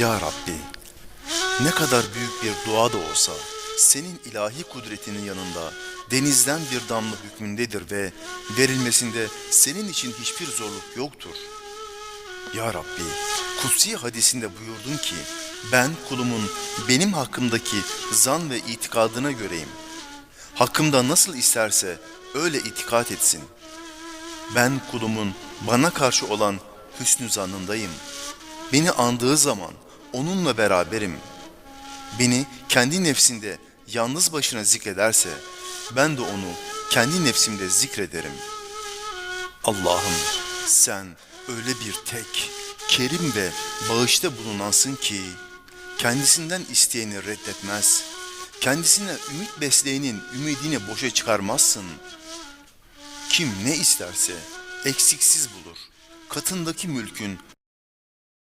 Ya Rabbi, ne kadar büyük bir dua da olsa senin ilahi kudretinin yanında denizden bir damla hükmündedir ve verilmesinde senin için hiçbir zorluk yoktur. Ya Rabbi, kutsi hadisinde buyurdun ki ben kulumun benim hakkımdaki zan ve itikadına göreyim. Hakkımda nasıl isterse öyle itikat etsin. Ben kulumun bana karşı olan hüsnü zannındayım. Beni andığı zaman onunla beraberim. Beni kendi nefsinde yalnız başına zikrederse ben de onu kendi nefsimde zikrederim. Allah'ım sen öyle bir tek, kerim ve bağışta bulunansın ki kendisinden isteyeni reddetmez. Kendisine ümit besleyenin ümidini boşa çıkarmazsın. Kim ne isterse eksiksiz bulur. Katındaki mülkün